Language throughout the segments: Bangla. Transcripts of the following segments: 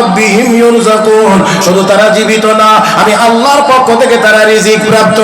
রাব্বিহিম ইউরযাকুন শুধু তারা জীবিত না আমি আল্লাহর পক্ষ থেকে তারা রিজিক প্রাপ্ত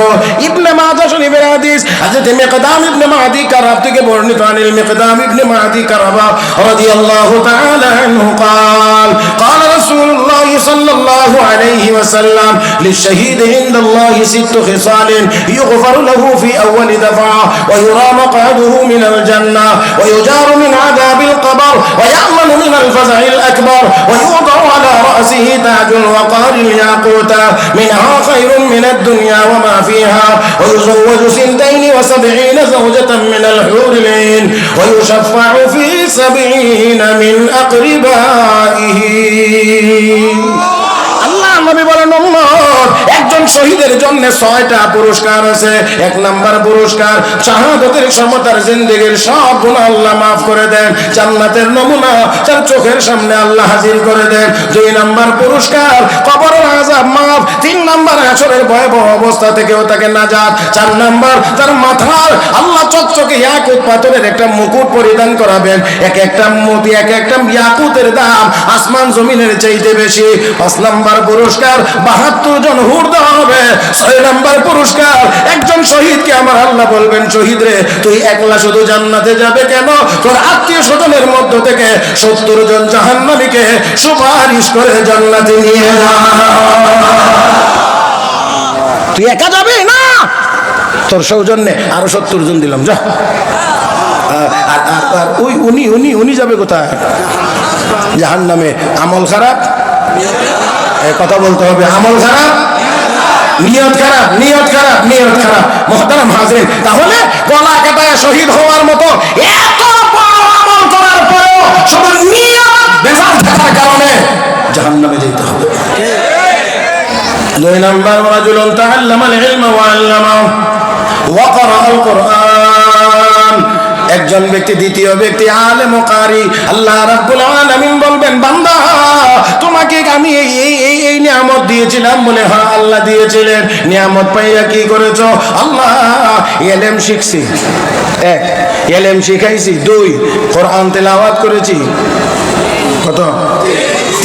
ইবনে মাজাহ শরীফের হাদিস হযরত মিকদাম ইবনে মাদি কারাব থেকে বর্ণিত আনিল মিকদাম ইবনে মাদি কারাবা রাদিয়াল্লাহু তাআলা আনহু قال قال رسول الله صلى الله عليه وسلم للشهيد عند الله ست خصال يغفر له في أول دفعة ويرى مقعده من الجنة ويجار من عذاب القبر ويأمن من الفزع الأكبر ويوضع على رأسه تاج الوقار الياقوت منها خير من الدنيا وما فيها ويزوج سنتين وسبعين زوجة من الحور العين ويشفع في سبعين من أقربائه আল্লাহ নবী বলেন উম্মত শহীদের জন্য ছয়টা পুরস্কার আছে। এক নাম্বার পুরস্কার, শাহাদতের সমতার জিন্দেগীর সব গুনাহ আল্লাহ মাফ করে দেন, জান্নাতের নমুনা তার চোখের সামনে আল্লাহ হাজির করে দেন। দুই নাম্বার পুরস্কার, কবরের আযাব মাফ, তিন নাম্বার আসরের ভয়াবহ অবস্থা থেকেও তাকে নাজাত, চার নাম্বার তার মাথার আল্লাহ চকচকে ইয়াকুত পাথরের একটা মুকুট পরিধান করাবেন। এক একটা মতি, এক একটা ইয়াকুতের দাম আসমান জমিনের চাইতে বেশি। পাঁচ নাম্বার পুরস্কার, বাহাত্তর জন হুর হবে। ছয় নাম্বার পুরস্কার। একজন শহীদকে আমার আল্লাহ বলবেন, শহীদ রে, তুই একলা শুধু জান্নাতে যাবে কেন? তোর আত্মীয় স্বজনের মধ্য থেকে সত্তর জন জাহান্নামীকে সুপারিশ করে জান্নাতে নিয়ে তুই একা না! তোর সৌজন্যে আরও সত্তর জন দিলাম, যা। আর- আর ওই, উনি উনি উনি যাবে কোথায়? জাহান নামে আমল খারাপ? কথা বলতে হবে। আমল খারাপ? নিয়ত খারাপ নিয়ত খারাপ নিয়ত খারাপ। মহতারাম হাজরিন, তাহলে গলা কাটায় শহীদ হওয়ার মতো এত আমল করার পরেও শুধু নিয়ত বেজাল থাকার কারণে জাহান্নামে যেতে হবে। দুই নম্বর ইলমা ওয়া ওয়া একজন ব্যক্তি, দ্বিতীয় ব্যক্তি আলে মোকারি কারি। আল্লাহ রাব্বুল আলামিন বলবেন, বান্দা, তোমাকে আমি এই এই এই এই নিয়ামত দিয়েছিলাম মনে হয় আল্লাহ দিয়েছিলেন। নিয়ামত পাইয়া কি করেছ? আল্লাহ, এলেম শিখছি। এক, এলেম শিখাইছি। দুই, কোরআন তেলাওয়াত করেছি। কত?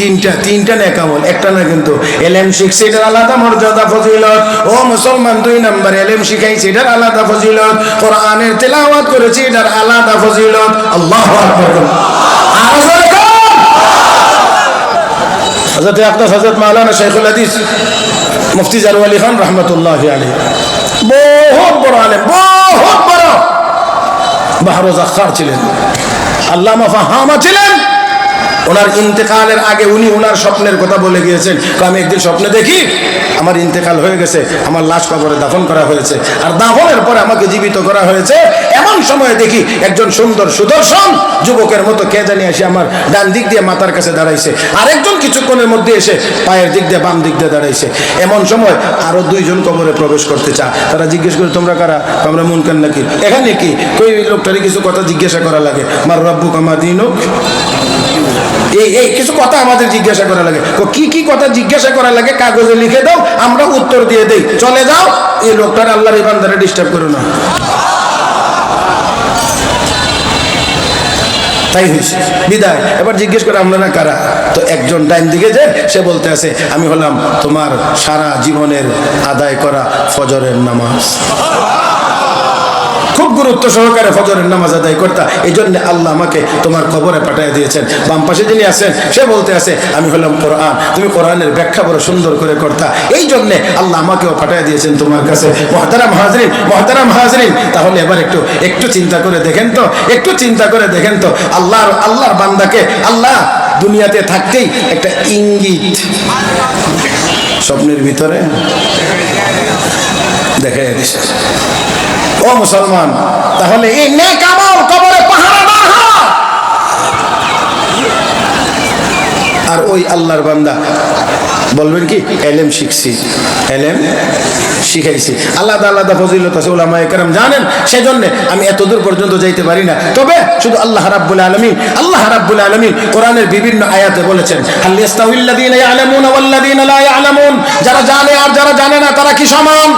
তিনটা তিনটা নেকামল একটা না কিন্তু। এলেম শিখছে এটার আলাদা মর্যাদা, ফজিলত। ও মুসলমান দুই নাম্বার, এলেম শিখাইছে, এটার আলাদা ফজিলত। কোরআনের তেলাওয়াত করেছি, এটার আলাদা ফজিলত। আল্লাহ। হযরত আকদাস, হযরত মাওলানা শাইখুল হাদিস, মুফতি জারু আলী খান রহমতুল্লাহ আলী বহুত বড় আলেম, বহুত বড়। বাহরোজ আখার ছিলেন। আল্লামা ফাহামা ছিলেন। ওনার ইন্তেকালের আগে উনি ওনার স্বপ্নের কথা বলে গিয়েছেন আমি একদিন স্বপ্নে দেখি, আমার ইন্তেকাল হয়ে গেছে, আমার লাশ কবরে দাফন করা হয়েছে, আর দাফনের পরে আমাকে জীবিত করা হয়েছে, এমন সময় দেখি একজন সুন্দর সুদর্শন যুবকের মতো কে জানি এসে আমার ডান দিক দিয়ে মাথার কাছে দাঁড়াইছে আর একজন কিছুক্ষণের মধ্যে এসে পায়ের দিক দিয়ে বাম দিক দিয়ে দাঁড়াইছে, এমন সময় আরও দুইজন কবরে প্রবেশ করতে চা তারা জিজ্ঞেস করে, তোমরা কারা? আমরা মুনকান নাকি? এখানে কি? কই লোকটারই কিছু কথা জিজ্ঞাসা করা লাগে। মার রব্বু কামা দিন এই এই, কিছু কথা আমাদের জিজ্ঞাসা করা লাগে। কি কি কথা জিজ্ঞাসা করা লাগে? কাগজে লিখে দাও, আমরা উত্তর দিয়ে দেই। চলে যাও, এই লোকটার আল্লাহর ইবান্দারে ডিস্টার্ব করো না। তাই হয়েছে। বিদায়। এবার জিজ্ঞেস করে আপনারা কারা? তো একজন ডাইন দিকে যে, সে বলতে আছে, আমি হলাম তোমার সারা জীবনের আদায় করা ফজরের নামাজ। খুব গুরুত্ব সহকারে ফজরের নামাজ আদায় করতা। এই জন্য আল্লাহ আমাকে তোমার খবরে পাঠিয়ে দিয়েছেন। বাম পাশে যিনি আছেন, সে বলতে আছে, আমি হলাম কোরআন। তুমি কোরআনের ব্যাখ্যা বড় সুন্দর করে করতা। এই জন্যে আল্লাহ আমাকেও পাঠিয়ে দিয়েছেন তোমার কাছে। মহতারাম হাজরিন মহতারাম হাজরিন। তাহলে এবার একটু একটু চিন্তা করে দেখেন তো, একটু চিন্তা করে দেখেন তো। আল্লাহর আল্লাহর বান্দাকে আল্লাহ দুনিয়াতে থাকতেই একটা ইঙ্গিত। স্বপ্নের ভিতরে দেখে দিছে। ও মুসলমান, তাহলে এই নেক আমল কবরে পাহারা না। আর ওই আল্লাহর বান্দা, বলবেন কি, এলেম শিখছি, এলেম শিখাইছি। আলাদা আলাদা ফজিলত আছে ওলামা একরাম জানেন, সেজন্য আমি এত দূর পর্যন্ত যাইতে পারি না। তবে শুধু আল্লাহ রাব্বুল আলামিন, আল্লাহ রাব্বুল আলামিন কোরআনের বিভিন্ন আয়াতে বলেছেন যারা জানে আর যারা জানে না, তারা কি সমান?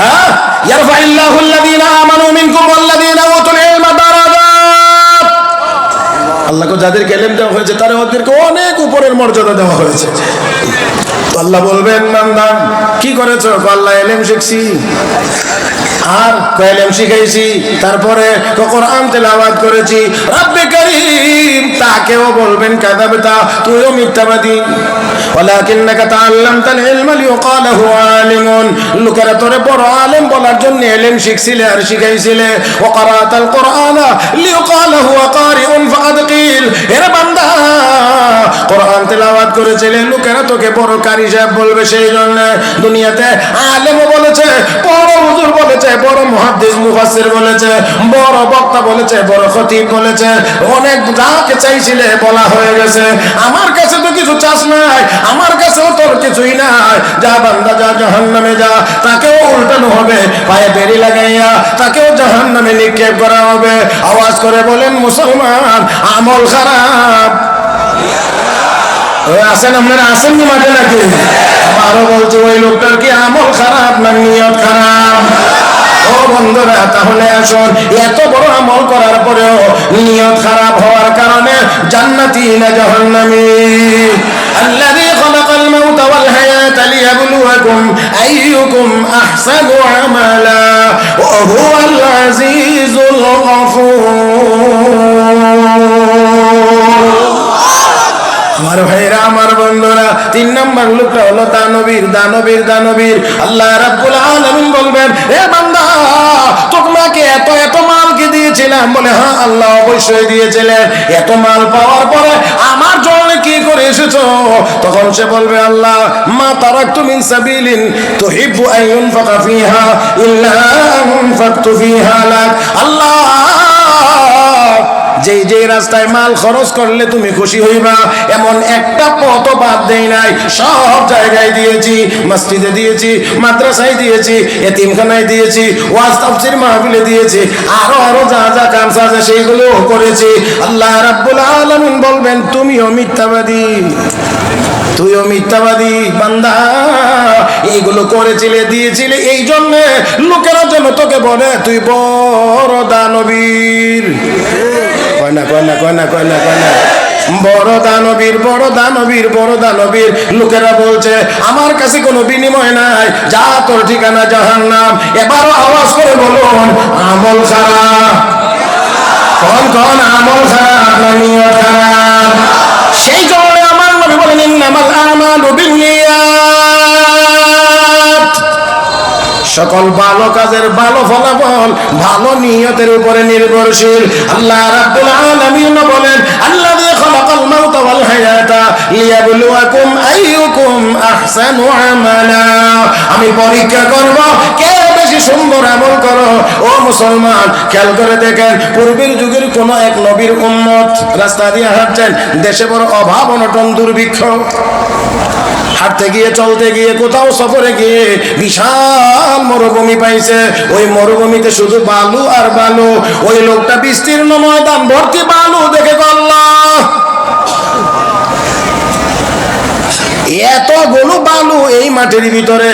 হ্যাঁ? ইয়ারফাইল্লাহু আল্লাযীনা আমানু মিনকুম ওয়াল্লাযীনা উতুল ইলমা দারাজাত আল্লাহকে যাদেরকে এলেম দেওয়া হয়েছে, তারা ওদেরকে অনেক উপরের মর্যাদা দেওয়া হয়েছে। আল্লাহ বলবেন, বান্দা, কি করেছ? আল্লাহ এলেম শিখছি। আর কয়েলেম শিখাইছি তারপরে কোরআন তেলাওয়াত করেছি রব্বে করিম তাকেও বলবেন কাযাবতা তুইও মিথ্যাবাদী ولكنك تعلمت العلم ليقال هو عالم লোকেরা তোরে বড় আলেম বলার জন্য এলেম শিখছিলে আর শিখাইছিলে وقرأت القرآن ليقال هو قارئ فقد قيل এরে বান্দা কোরআন তেলাওয়াত করেছিলে লোকেরা তোকে বড় কারি সাহেব বলবে সেই জন্য দুনিয়াতে আলেমও বলেছে, বড় হুজুর বলেছে, বড় মুহাদ্দিস, মুফাসসির বলেছে, বড় বক্তা বলেছে, বড় খতিব বলেছে। অনেক যাকে চাইছিলে বলা হয়ে গেছে, আমার কাছে তো কিছু চাস নাই, আমার কাছেও তোর কিছুই নাই। যা বান্দা, যা জাহান্নামে যা, তাকেও উল্টানো হবে, পায়ে বেরি লাগাইয়া তাকেও জাহান্নামে নিক্ষেপ করা হবে। আওয়াজ করে বলেন, মুসলমান, আমল খারাপ। ওই আসেন আপনারা আসেননি মাঠে নাকি আরো বলছে ওই লোকটার কি আমল খারাপ না নিয়ত খারাপ ও বন্ধুরা তাহলে আসুন এত বড় আমল করার পরেও নিয়ত খারাপ হওয়ার কারণে জান্নাতি না জাহান্নামী الذي خلق الموت والحياة ليبلوكم أيكم أحسن عملا وهو العزيز الغفور আমার ভাইরা, আমার বন্ধুরা, তিন নম্বর লোকটা হলো দানবীর দানবীর দানবীর। আল্লাহ রাব্বুল আলামিন বলবেন, এ বান্দা, তোমাকে এত এত মাল কি দিয়েছিলাম? বলে হ্যাঁ আল্লাহ অবশ্যই দিয়েছিলেন। এত মাল পাওয়ার পরে আমার জন্য কি করে এসেছ? তখন সে বলবে, আল্লাহ, মা তারাকতু মিন সাবিলিন তুহিব্বু আন ইউনফাকা ফিহা ইল্লা আনফাকতু ফিহা লাক। আল্লাহ যেই যে রাস্তায় মাল খরচ করলে তুমি খুশি হইবা, এমন একটা পথ বাদ দেই নাই। সব জায়গায় দিয়েছি, মসজিদে দিয়েছি, মাদ্রাসায় দিয়েছি, এতিমখানায় দিয়েছি, ওয়াজ তাফসির মাহফিলে দিয়েছি, আরও আরও যা যা কাম আছে সেইগুলো করেছি। আল্লাহ রাব্বুল আলামিন বলবেন, তুমিও মিথ্যাবাদী, তুইও মিথ্যাবাদী, বান্দা। এইগুলো করেছিলে, দিয়েছিলে এই জন্য লোকেরা জন্য তোকে বলে, তুই বড় দানবীর। না কয় না কয় না কয় না কয় না বড় দানবীর বড় দানবীর বড় দানবীর। লোকেরা বলছে, আমার কাছে কোনো বিনিময় নাই। যা তোর ঠিকানা নাম এবারও আওয়াজ করে বলুন, আমল খারাপ কোন কোন, আমল খারাপ সেই জন্য আমার নবী সকল ভালো কাজের ভালো ফলাফল, ভালো নিয়তের উপরে নির্ভরশীল। আল্লাহ রাব্বুল আলামিন বলেন, আল্লাযী খালাকাল মাউতা ওয়াল হায়াতা লিয়াবলুয়াকুম আইয়ুকুম আহসানু আমালা। আমি পরীক্ষা করব, কে বেশি সুন্দর আমল করো? ও মুসলমান, খেয়াল করে দেখেন, পূর্বের যুগের কোন এক নবীর উম্মত রাস্তা দিয়ে হাঁটছেন, দেশে বড় অভাব, অনটন, দুর্ভিক্ষ। হাঁটতে গিয়ে, চলতে গিয়ে, কোথাও সফরে গিয়ে বিশাল মরুভূমি পাইছে। ওই মরুভূমিতে শুধু বালু আর বালু। ওই লোকটা বিস্তীর্ণ ময়দান ভর্তি বালু দেখে আল্লাহ এতগুলো বালু এই মাটির ভিতরে।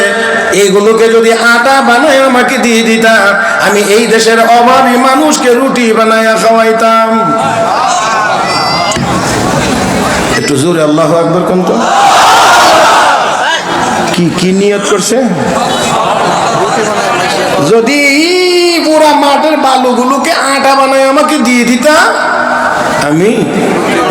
এইগুলোকে যদি আটা বানায় আমাকে দিয়ে দিতা, আমি এই দেশের অভাবী মানুষকে রুটি বানায়া খাওয়াইতাম। একটু জোরে আল্লাহ একবার কোন তো কি কি নিয়ত করছে? যদি পুরা মাঠের বালুগুলোকে আটা বানায় আমাকে দিয়ে দিতা, আমি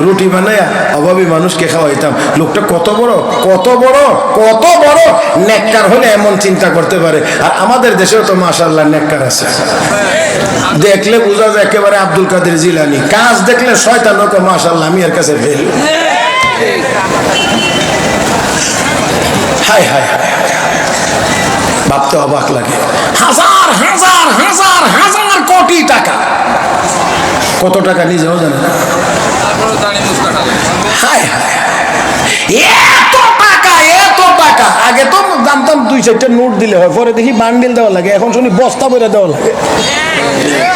রুটি বানায়া অভাবী মানুষকে খাওয়াইতাম। লোকটা কত বড় কত বড় কত বড় নেককার হলে এমন চিন্তা করতে পারে। আর আমাদের দেশেও তো মাশাল্লাহ নেককার আছে। দেখলে বোঝা যায় একেবারে আব্দুল কাদের জিলানি। কাজ দেখলে শয়তান ওকে মাশাল্লাহ আমি এর কাছে ফেল হাই হায় হায় ভাবতে অবাক লাগে। হাজার হাজার হাজার হাজার কোটি টাকা। কত টাকা নিজেও জানে হায় হায়। এত আগে তো জানতাম দুই চারটা নোট দিলে হয়, পরে দেখি বান্ডিল দেওয়া লাগে, এখন শুনি বস্তা বইরা দেওয়া লাগে।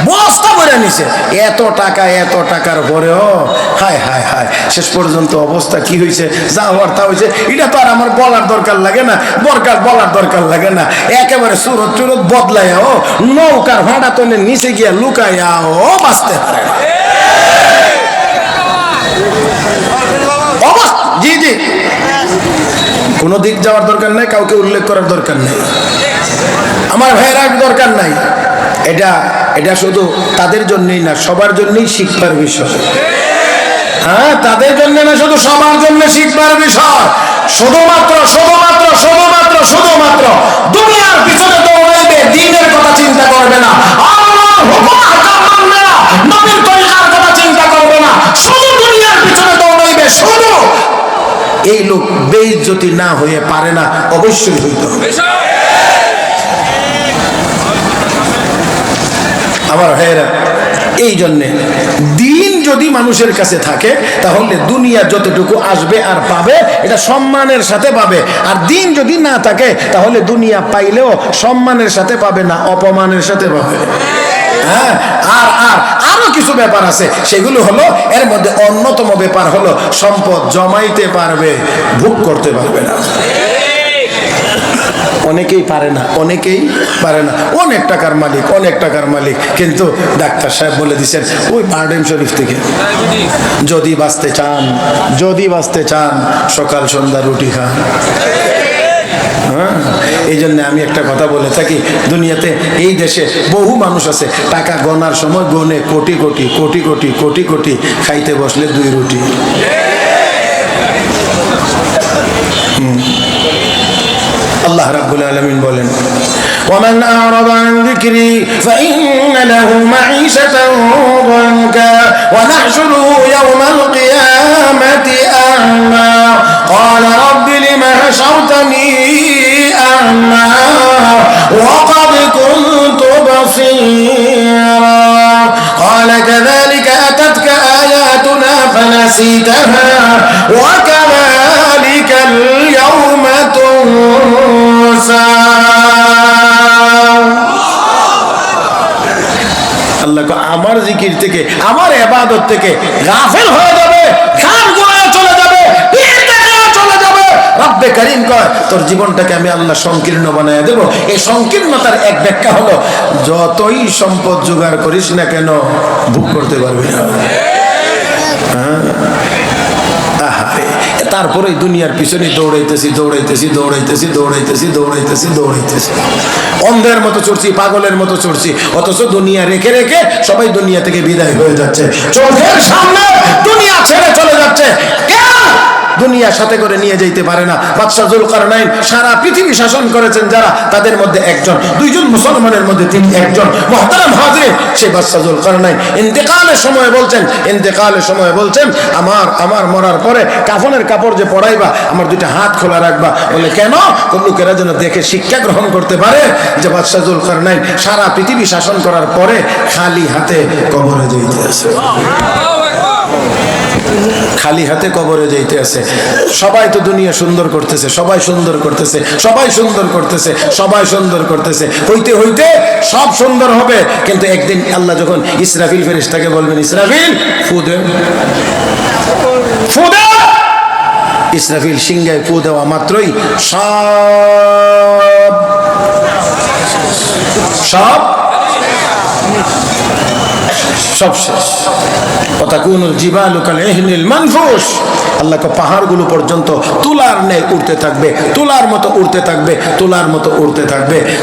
বস্তা বইরা নিছে। এত টাকা, এত টাকার পরেও হায় হায় হায়, শেষ পর্যন্ত অবস্থা কি হয়েছে যা হওয়ার তা হয়েছে এটা তো আর আমার বলার দরকার লাগে না বরকার বলার দরকার লাগে না। একেবারে সুরত চুরত বদলাইয়া ও, নৌকার ভাড়া তো নিচে গিয়া লুকাইয়া, ও, বাঁচতে পারে না। জি জি। কোনো দিক যাওয়ার দরকার নাই, কাউকে উল্লেখ করার দরকার নেই। আমার ভাইয়েরা দরকার নাই। এটা এটা শুধু তাদের জন্যই না, সবার জন্যই শিক্ষার বিষয়। হ্যাঁ তাদের জন্য না, শুধু সবার জন্য শিখবার বিষয়। শুধুমাত্র শুধুমাত্র শুধুমাত্র শুধুমাত্র দুনিয়ার পিছনে দৌড়াইবে, দিনের কথা চিন্তা করবে না। কথা চিন্তা করবে না। শুধু দুনিয়ার পিছনে দৌড়াইবে, শুধু এই লোক বেইজ্জতি না হয়ে পারে না, অবশ্যই হইতে হবে। আমার ভাইয়েরা, এই জন্যে দিন যদি মানুষের কাছে থাকে, তাহলে দুনিয়া যতটুকু আসবে আর পাবে, এটা সম্মানের সাথে পাবে। আর দিন যদি না থাকে, তাহলে দুনিয়া পাইলেও সম্মানের সাথে পাবে না, অপমানের সাথে পাবে। হ্যাঁ আর আর আরও কিছু ব্যাপার আছে। সেগুলো হলো, এর মধ্যে অন্যতম ব্যাপার হলো, সম্পদ জমাইতে পারবে, ভোগ করতে পারবে না। অনেকেই পারে না, অনেকেই পারে না। অনেক টাকার মালিক, অনেক টাকার মালিক, কিন্তু ডাক্তার সাহেব বলে দিচ্ছেন, ওই বারডেম শরীফ থেকে যদি বাঁচতে চান, যদি বাঁচতে চান, সকাল সন্ধ্যা রুটি খান। হ্যাঁ এই জন্য আমি একটা কথা বলে থাকি দুনিয়াতে এই দেশে বহু মানুষ আছে টাকা গনার সময় গনে কোটি কোটি কোটি কোটি কোটি কোটি খাইতে বসলে দুই রুটি আল্লাহ রাব্বুল আলামিন বলেন ومن أعرض عن ذكري فإن له معيشة ضنكا ونحشره يوم القيامة أعمى قال رب لم حشرتني أعمى وقد كنت بصيرا قال كذلك أتتك آياتنا فنسيتها وكذلك اليوم تنسى আল্লাহ কয়, আমার জিকির থেকে আমার এবাদত থেকে গাফেল হয়ে যাবে খান রব্বে করিম কয়, তোর জীবনটাকে আমি আল্লাহ সংকীর্ণ বানায় দেব। এই সংকীর্ণতার এক ব্যাখ্যা হলো, যতই সম্পদ জোগাড় করিস না কেন, ভোগ করতে পারবি না। তারপরে দুনিয়ার পিছনে দৌড়াইতেছি দৌড়াইতেছি দৌড়াইতেছি দৌড়াইতেছি দৌড়াইতেছি দৌড়াইতেছি। অন্ধের মতো চড়ছি, পাগলের মতো চড়ছি, অথচ দুনিয়া রেখে রেখে সবাই দুনিয়া থেকে বিদায় হয়ে যাচ্ছে। চোখের সামনে দুনিয়া ছেড়ে চলে যাচ্ছে। কেন দুনিয়ার সাথে করে নিয়ে যেতে পারে না। বাদশাহ জুলকারনাইন সারা পৃথিবী শাসন করেছেন যারা, তাদের মধ্যে একজন, দুইজন মুসলমানের মধ্যে তিনি একজন। মহতারাম হাজরিন, সেই বাদশাহ জুলকারনাইন ইন্তেকালের সময় বলছেন, ইন্তেকালের সময় বলছেন, আমার আমার মরার পরে কাফনের কাপড় যে পরাইবা, আমার দুইটা হাত খোলা রাখবা। বলে, কেন? লোকেরা যেন দেখে শিক্ষা গ্রহণ করতে পারে যে বাদশাহ জুলকারনাইন সারা পৃথিবী শাসন করার পরে খালি হাতে কবরে যেতে আছে। খালি হাতে কবরে যাইতে আছে। সবাই তো দুনিয়া সুন্দর করতেছে, সবাই সুন্দর করতেছে, সবাই সুন্দর করতেছে, সবাই সুন্দর করতেছে। হইতে হইতে সব সুন্দর হবে। কিন্তু একদিন আল্লাহ যখন ইসরাফিল ফেরিস্তাকে বলবেন, ইসরাফিল ফুদে ফুদে ইসরাফিল সিংহায় ফু দেওয়া মাত্রই সব সব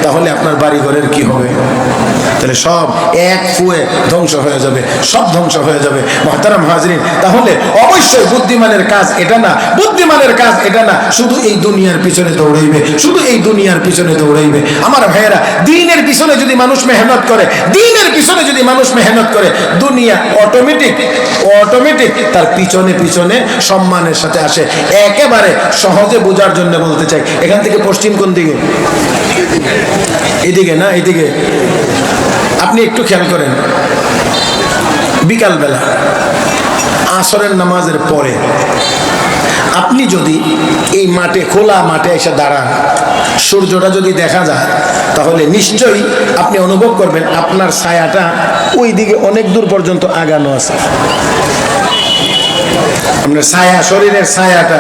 তাহলে আপনার বাড়ি ঘরের কি হবে? তাহলে সব এক ফুয়ে ধ্বংস হয়ে যাবে, সব ধ্বংস হয়ে যাবে। মহতারাম হাজরিন, তাহলে অবশ্যই বুদ্ধিমানের কাজ এটা না। বুদ্ধিমানের কাজ এটা না, শুধু এই দুনিয়ার পিছনে দৌড়াইবে, শুধু এই দুনিয়ার পিছনে দৌড়াইবে। আমার ভাইয়েরা, দিনের পিছনে যদি মানুষ মেহনত করে, দিনের পিছনে যদি মানুষ মেহনত করে দুনিয়া অটোমেটিক অটোমেটিক তার পিছনে পিছনে সম্মানের সাথে আসে। একেবারে সহজে বোঝার জন্য বলতে চাই। এখান থেকে পশ্চিম কোন দিকে? এদিকে না, এদিকে। আপনি একটু খেয়াল করেন। বিকালবেলা, আসরের নামাজের পরে আপনি যদি এই মাঠে, খোলা মাঠে এসে দাঁড়ান, সূর্যটা যদি দেখা যায় তাহলে নিশ্চয়ই আপনি অনুভব করবেন আপনার ছায়াটা ওই দিকে অনেক দূর পর্যন্ত আগানো আছে। আপনার ছায়া, শরীরের ছায়াটা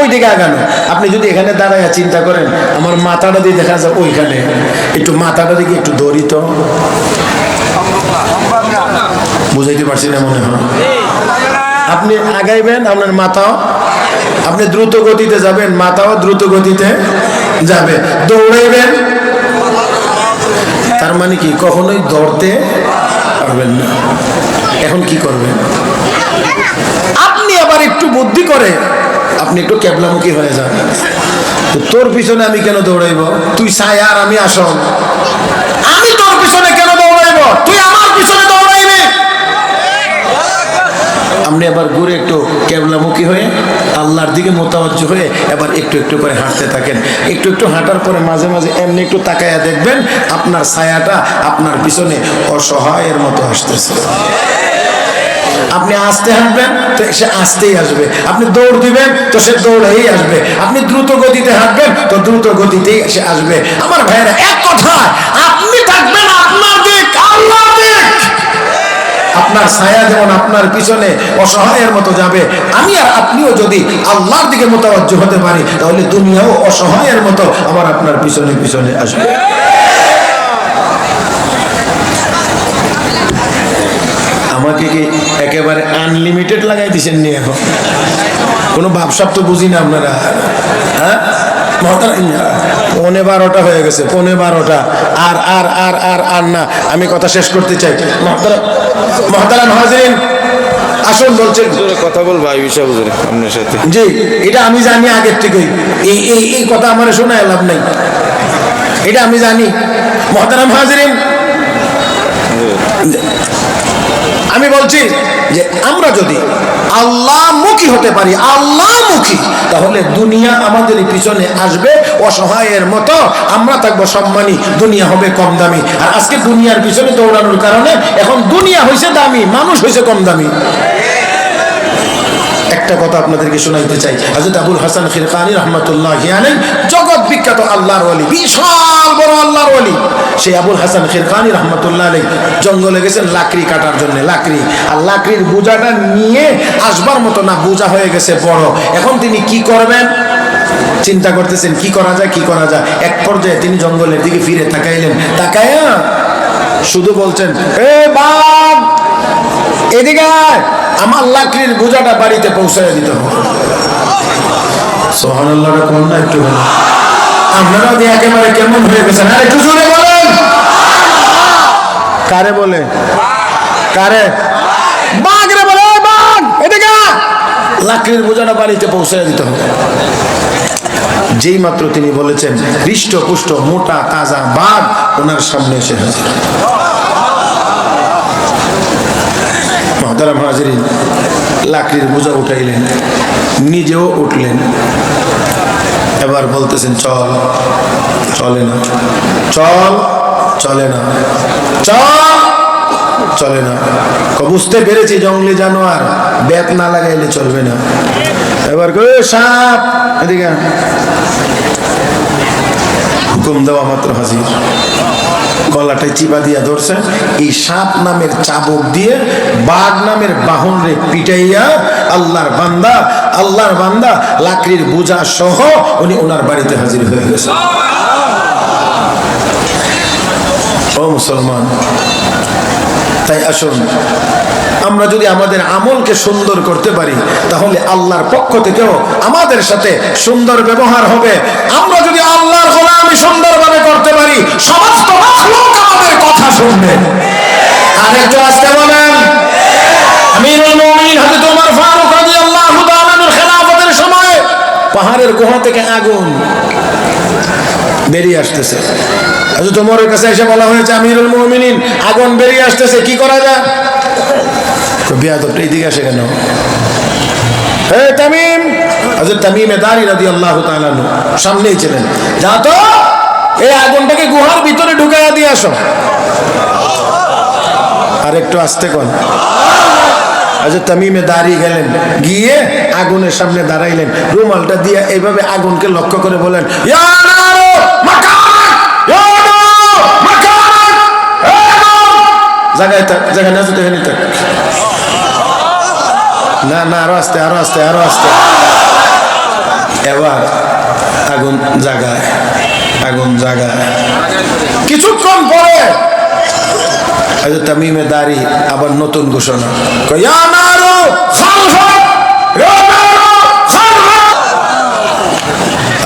ওই দিকে আগানো। আপনি যদি এখানে দাঁড়ায় চিন্তা করেন, আমার মাথাটা দিয়ে দেখা যায় ওইখানে। একটু মাথাটা দিকে একটু দরিত বুঝাইতে পারছি না মনে হয়। আপনি আগাইবেন আপনার মাথাও। আপনি দ্রুত গতিতে যাবেন, মাথাও দ্রুত গতিতে যাবে। দৌড়াইবেন তার মানে কি? কখনোই দৌড়তে পারবেন না। এখন কি করবেন? আপনি আবার একটু বুদ্ধি করে আপনি একটু ক্যাবলামুখী হয়ে যান। তোর পিছনে আমি কেন দৌড়াইব? তুই সায় আর আমি আসন আমি তোর পিছনে কেন দৌড়াইব? তুই আমার পিছনে দৌড়াইবি। আপনি আবার ঘুরে একটু কেবলামুখী হয়ে আল্লাহর দিকে মোতাবজ্জ হয়ে এবার একটু একটু করে হাঁটতে থাকেন। একটু একটু হাঁটার পরে মাঝে মাঝে এমনি একটু তাকায়া দেখবেন আপনার ছায়াটা আপনার পিছনে অসহায়ের মতো আসতেছে। আপনি আস্তে হাঁটবেন তো সে আস্তেই আসবে। আপনি দৌড় দিবেন তো সে দৌড়েই আসবে। আপনি দ্রুত গতিতে হাঁটবেন তো দ্রুত গতিতেই সে আসবে। আমার ভাইয়েরা, এক কথা আপনি থাকবেন আপনার ছায়া যেমন আপনার পিছনে অসহায়ের মতো যাবে, আমি আর আপনিও যদি আল্লাহর দিকে মোতাবজ্জ হতে পারি, তাহলে দুনিয়াও অসহায়ের মতো আমার আপনার পিছনে পিছনে আসবে। আমাকে কি একেবারে আনলিমিটেড লাগাই দিছেন নি এখন? কোনো ভাবসাব তো বুঝি না আপনারা হ্যাঁ? পৌনে বারোটা হয়ে গেছে পৌনে বারোটা। আর আর আর আর আর না আমি কথা শেষ করতে চাই। মহতারা হাজিরিন আসুন বলছেন। কথা বল ভাই বিষয় হুজুরে আপনার সাথে। জি এটা আমি জানি আগের থেকেই। এই এই এই কথা আমার শোনা লাভ নাই। এটা আমি জানি। মহতারাম হাজরিন আমি বলছি যে আমরা যদি আল্লাহমুখী হতে পারি, আল্লাহমুখী, তাহলে দুনিয়া আমাদের পিছনে আসবে, অসহায়ের মতো আমরা থাকব সম্মানী, দুনিয়া হবে কম দামি। আর আজকে দুনিয়ার পিছনে দৌড়ানোর কারণে এখন দুনিয়া হয়েছে দামি, মানুষ হয়েছে কম দামি। একটা কথা আপনাদেরকে শোনাইতে চাই। হযরত আবুল হাসান খিরকানি রহমতুল্লাহ জগৎ বিখ্যাত আল্লাহর বিশাল বড় আল্লাহর ওলি। সেই আবুল হাসান খিরকানি রহমতুল্লাহ আলাইহি জঙ্গলে গেছেন লাকড়ি কাটার জন্য, লাকড়ি। আর লাকড়ির বোঝাটা নিয়ে আসবার মতো না, বোঝা হয়ে গেছে বড়। এখন তিনি কি করবেন? চিন্তা করতেছেন, কি করা যায়, কি করা যায়? এক পর্যায়ে তিনি জঙ্গলের দিকে ফিরে তাকাইলেন। তাকায়া শুধু বলছেন, এ বাঘ এদিকে আমার লাকড়ির বোঝাটা বাড়িতে পৌঁছায় দিতে হবে। সোহান আল্লাহটা কোন না একটু। আপনারা দিয়ে একেবারে কেমন হয়ে গেছেন? আর একটু জোরে বলেন। কারে বলে? কারে? বাঘ রে বলে বাঘ, এদিকে লাকড়ির বোঝাটা বাড়িতে পৌঁছায় দিতে হবে। যেই মাত্র তিনি বলেছেন, হৃষ্টপুষ্ট, মোটা, তাজা বাঘ, ওনার সামনে এসে হাজির। মহতারাম হাজরিন, লাকড়ির বোঝা উঠাইলেন, নিজেও উঠলেন। এবার বলতেছেন, চল। চলে না। চল? চলে না। চল? চলে না। বুঝতে পেরেছি জঙ্গলি জানোয়ার ব্যাত না লাগাইলে চলবে না। এবার সাপ! এদিকে আয়।" হুকুম দেওয়া মাত্র হাজির। গলাটায় চিপা দিয়া ধরছে। এই সাপ নামের চাবুক দিয়ে বাঘ নামের বাহন রে পিটাইয়া আল্লাহর বান্দা আল্লাহর বান্দা লাকড়ির বোঝা সহ উনি ওনার বাড়িতে হাজির হয়ে গেছে। মুসলমান, তাই আসুন, আমরা যদি আমাদের আমলকে সুন্দর করতে পারি, তাহলে আল্লাহর পক্ষ থেকেও আমাদের সাথে সুন্দর ব্যবহার হবে। আমরা যদি আল্লাহর গোলামি সুন্দরভাবে করতে আর একটু আসতে বলেন। সময় পাহাড়ের গুহা থেকে আগুন বেরিয়ে আসতেছে। হযরত ওমরের কাছে এসে বলা হয়েছে, আমিরুল মুমিনিন, আগুন বেরিয়ে আসতেছে, কি করা যায়? বিয়াদবটা এইদিকে আসে কেন? হে তামিম! হযরত তামিমে সামনেই ছিলেন। যা তো এই আগুনটাকে গুহার ভিতরে ঢুকাইয়া দিয়ে আসো। আর একটু আসতে কোন। আজ তামিমে দাঁড়িয়ে গেলেন। গিয়ে আগুনের সামনে দাঁড়াইলেন। রুমালটা দিয়ে এইভাবে আগুনকে লক্ষ্য করে বলেন! জায়গায় থাক জায়গায় না যেতে এখানে থাক। না না, আরও আসতে আরও আসতে আরও আসতে। এবার আগুন জাগায়। আগুন জাগায় কিছুক্ষণ পরে তামিমে দাঁড়ি আবার নতুন ঘোষণা!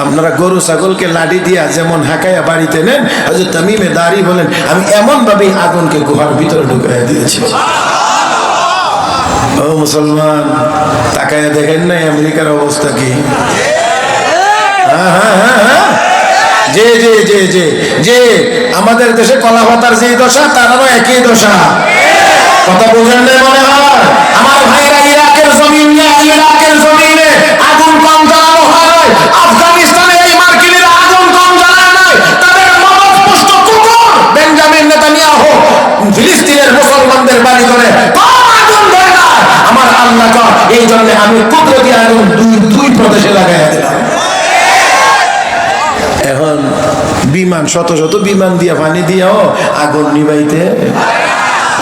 আপনারা গরু ছাগলকে লাঠি দিয়া যেমন হাঁকাইয়া বাড়িতে নেন হজরত তামিমে দাঁড়ি বলেন আমি এমন ভাবেই আগুনকে গুহার ভিতরে ঢুকাইয়া দিয়েছি ও মুসলমান তাকাইয়া দেখেন নাই আমেরিকার অবস্থা কি হ্যাঁ, হ্যাঁ, হ্যাঁ, হ্যাঁ। যে যে যে যে যে, আমাদের দেশে কলা পাতার যে দশা তারারও একই দশা। কথা বুঝেন নাই মনে হয়? আমার ভাইরা ইরাকের জমিন ইরাকের জমিনে আগুন কম জ্বালানো হয় আফগানিস্তানে এই মার্কিনীরা আগুন কম জ্বালায় নাই। তাদের মদতপুষ্ট কুকুর। বেঞ্জামিন নেতানিয়াহু ফিলিস্তিনের মুসলমানদের বাড়ি করে না আমার আল্লাহ এই জন্য আমি কুদরতি আগুন দুই দুই প্রদেশে লাগাই দিলাম। বিমান, শত শত বিমান দিয়া পানি দিয়াও আগুন নিবাইতে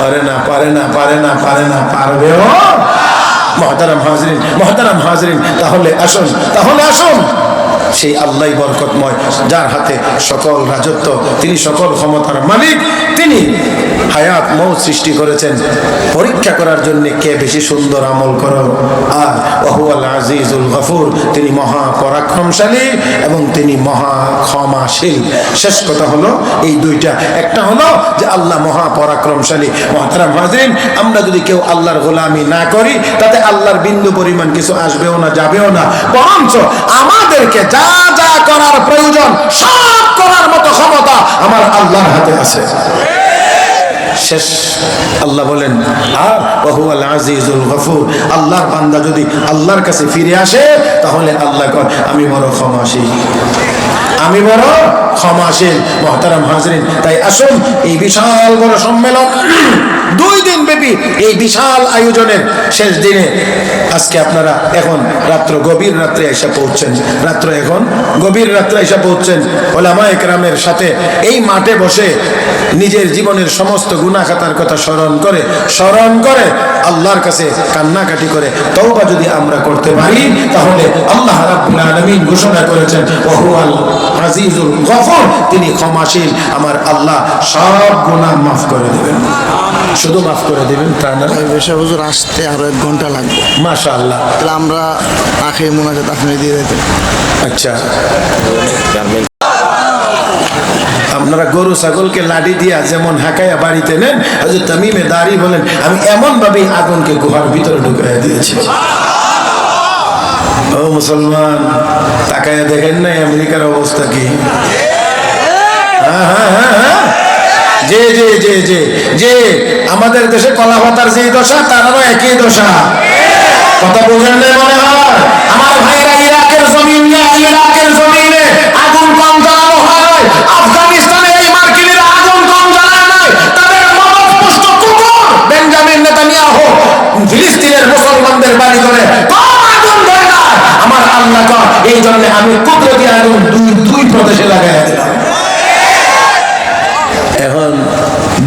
পারে না পারে না পারে না পারে না পারবেও মহাতারাম হাজরিন মহাতারাম হাজরিন, তাহলে আসুন তাহলে আসুন। সেই আল্লাহ বরকতময়, যার হাতে সকল রাজত্ব, তিনি সকল ক্ষমতার মালিক, তিনি হায়াত মৌ সৃষ্টি করেছেন। পরীক্ষা করার জন্য কে বেশি সুন্দর আমল করো? আর ওহুয়াল আজিজুল গফুর, তিনি মহা পরাক্রমশালী এবং তিনি মহা ক্ষমাশীল। শেষ কথা হলো এই দুইটা। একটা হলো যে আল্লাহ মহা পরাক্রমশালী। মহাতারাম হাজরিন, আমরা যদি কেউ আল্লাহর গোলামি না করি, তাতে আল্লাহর বিন্দু পরিমাণ কিছু আসবেও না, যাবেও না। বরঞ্চ আমাদেরকে যা যা করার প্রয়োজন, সব করার মতো ক্ষমতা আমার আল্লাহর হাতে আছে। শেষ। আল্লাহ বলেন আর বহু আজিজুল গফুর। আল্লাহর বান্দা যদি আল্লাহর কাছে ফিরে আসে, তাহলে আল্লাহ কর আমি বড় ক্ষমাশীল। আমি বড় ক্ষমাশীল, মহতারাম হাজরিন। তাই আসুন, এই বিশাল বড় সম্মেলন, দুই দিন ব্যাপী এই বিশাল আয়োজনের শেষ দিনে আজকে আপনারা এখন রাত্র গভীর রাত্রে এসে পৌঁছছেন রাত্র এখন গভীর রাত্রে এসে পৌঁছছেন ওলামা একরামের সাথে এই মাঠে বসে নিজের জীবনের সমস্ত গুনাখাতার কথা স্মরণ করে স্মরণ করে আল্লাহর কাছে কান্নাকাটি করে তওবা যদি আমরা করতে পারি, তাহলে আল্লাহ রাব্বুল আলামিন ঘোষণা করেছেন ওহুয়াল আজিজুল গফুর তিনি ক্ষমাশীল। আমার আল্লাহ সব গুনাহ মাফ করে দেবেন। শুধু মাফ করে দেবেন তা না? বেশা হুজুর আসতে আরও এক ঘণ্টা লাগবে। মাশা আল্লাহ তাহলে আমরা আখের মোনাজাত আপনি দিয়ে দিতেন। আচ্ছা। আপনারা গরু ছাগলকে লাঠি দিয়া যেমন হাঁকাইয়া বাড়িতে নেন হজরত তামিমে দাঁড়ি বলেন আমি এমন ভাবেই আগুনকে গুহার ভিতরে ঢুকাইয়া দিয়েছি। ও মুসলমান তাকাইয়া দেখেন নাই আমেরিকার অবস্থা কি? হ্যাঁ, হ্যাঁ, হ্যাঁ। যে যে যে যে যে আমাদের দেশে কলা পাতার দশা একই দশা। কথা মনে হয়? আমার ভাইরা ইরাকের জমিন ইরাকের জমিনে আগুন কম জ্বালানো হয় আফগানিস্তানে এই মার্কিনীরা আগুন কম জ্বালায় নাই। তাদের মদতপুষ্ট কুকুর বেঞ্জামিন নেতানিয়াহু ফিলিস্তিনের মুসলমানদের বাড়ি করে আল্লাহ কর। এই জন্য আমি কুদরতি আগুন দুই দুই প্রদেশে লাগাই দিলাম এখন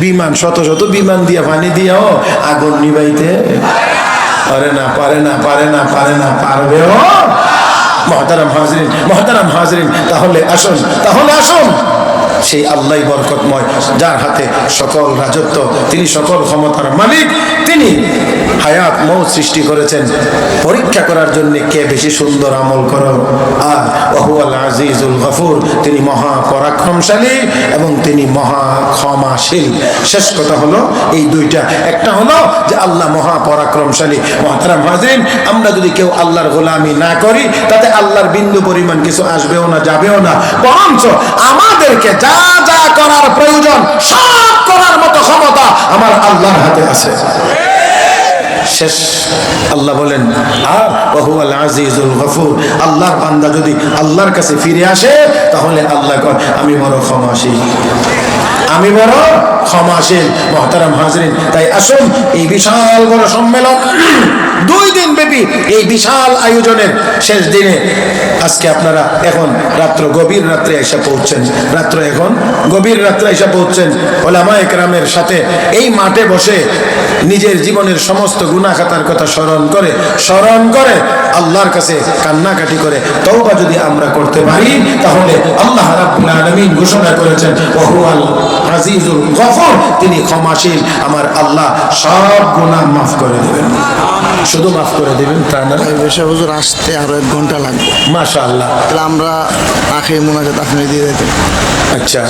বিমান, শত শত বিমান দিয়া পানি দিয়াও আগুন নিবাইতে পারে না পারে না পারে না পারে না, পারবেও। মহতারাম হাজরিন মহতারাম হাজরিন, তাহলে আসুন তাহলে আসুন। সেই আল্লাহ বরকতময়, যার হাতে সকল রাজত্ব, তিনি সকল ক্ষমতার মালিক, তিনি হায়াত মৌ সৃষ্টি করেছেন। পরীক্ষা করার জন্য কে বেশি সুন্দর আমল করো আর ওহুয়াল আজিজুল গফুর, তিনি মহা পরাক্রমশালী এবং তিনি মহা ক্ষমাশীল। শেষ কথা হলো এই দুইটা। একটা হলো যে আল্লাহ মহা পরাক্রমশালী, মহাতারাম হাজরিন, আমরা যদি কেউ আল্লাহর গোলামি না করি, তাতে আল্লাহর বিন্দু পরিমাণ কিছু আসবেও না, যাবেও না। বরঞ্চ আমাদেরকে যা যা যা করার প্রয়োজন, সব করার মতো ক্ষমতা আমার আল্লাহর হাতে আছে। শেষ, আল্লাহ বলেন, আর গফুর। আল্লাহর যদি আল্লাহর কাছে ফিরে আসে, তাহলে আল্লাহ কয়, আমি বড় ক্ষমাশীল। আমি বড় ক্ষমাশীল, মহতারাম হাজরিন। তাই আসুন, এই বিশাল বড় সম্মেলন দিন ব্যাপী এই বিশাল আয়োজনের শেষ দিনে আজকে আপনারা এখন রাত্র গভীর রাত্রে এসে পৌঁছছেন রাত্র এখন গভীর রাত্রে এসে পৌঁছছেন ওলামা একরামের সাথে এই মাঠে বসে নিজের জীবনের সমস্ত গুনাখাতার কথা স্মরণ করে স্মরণ করে আল্লাহর কাছে কান্নাকাটি করে তওবা যদি আমরা করতে পারি তাহলে আল্লাহ রাব্বুল আলামিন ঘোষণা করেছেন ওহুয়াল আজিজুল গফর তিনি ক্ষমাশীল আমার আল্লাহ সব গুনাহ মাফ করে দেবেন। শুধু মাফ করে দেবেন তা না। হুজুর আসতে আরও এক ঘণ্টা লাগবে। মাশা আল্লাহ তাহলে আমরা আখেরি মোনাজাত আপনি দিয়ে দিতেন আচ্ছা।